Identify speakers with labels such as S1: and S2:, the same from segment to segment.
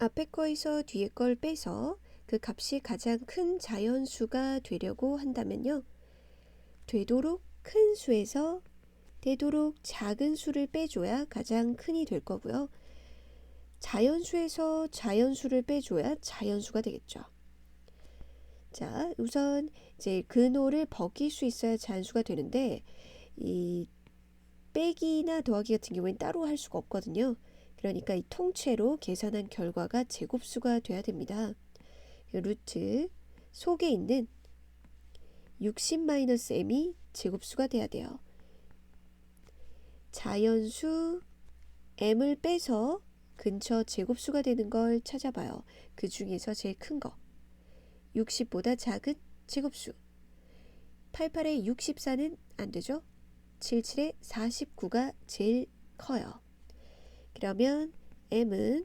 S1: 앞에 거에서 뒤에 걸 빼서 그 값이 가장 큰 자연수가 되려고 한다면요. 되도록 큰 수에서 되도록 작은 수를 빼줘야 가장 큰이 될 거고요. 자연수에서 자연수를 빼줘야 자연수가 되겠죠. 자, 우선 이제 근호를 벗길 수 있어야 자연수가 되는데 이 빼기나 더하기 같은 경우에는 따로 할 수가 없거든요. 그러니까 이 통째로 계산한 결과가 제곱수가 돼야 됩니다. 루트 속에 있는 60-m이 제곱수가 돼야 돼요. 자연수 m을 빼서 근처 제곱수가 되는 걸 찾아봐요. 그 중에서 제일 큰 거. 60보다 작은 제곱수. 88에 64는 안 되죠? 77에 49가 제일 커요. 그러면 m은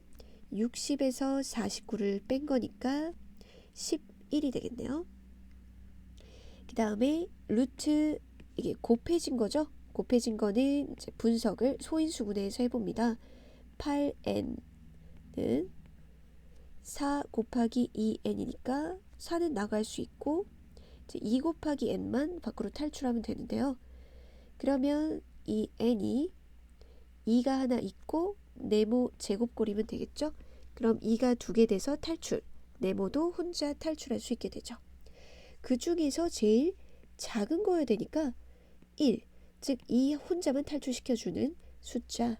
S1: 60에서 49를 뺀 거니까 11이 되겠네요. 그 다음에 루트 이게 곱해진 거죠? 곱해진 거는 이제 분석을 소인수분해해서 해봅니다. 8n은 4 곱하기 2n이니까 4는 나갈 수 있고 이제 2 곱하기 n만 밖으로 탈출하면 되는데요. 그러면 이 n이 2가 하나 있고 네모 제곱꼴이면 되겠죠? 그럼 2가 두 개 돼서 탈출. 네모도 혼자 탈출할 수 있게 되죠. 그 중에서 제일 작은 거여야 되니까 1, 즉이 혼자만 탈출시켜주는 숫자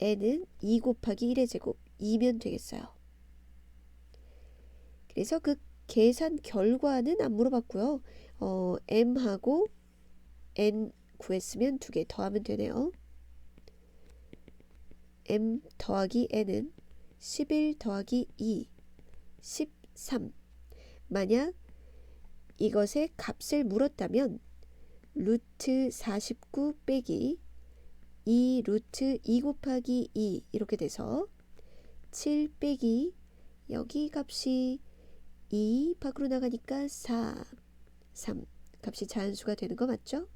S1: n은 2 곱하기 1의 제곱 2면 되겠어요. 그래서 그 계산 결과는 안 물어봤고요. 어, m하고 n 구했으면 두 개 더하면 되네요. M 더하기 n은 11 더하기 2, 13. 만약 이것의 값을 물었다면 루트 49 빼기 2 루트 2 곱하기 2 이렇게 돼서 7 빼기 여기 값이 2 밖으로 나가니까 4, 3 값이 자연수가 되는 거 맞죠?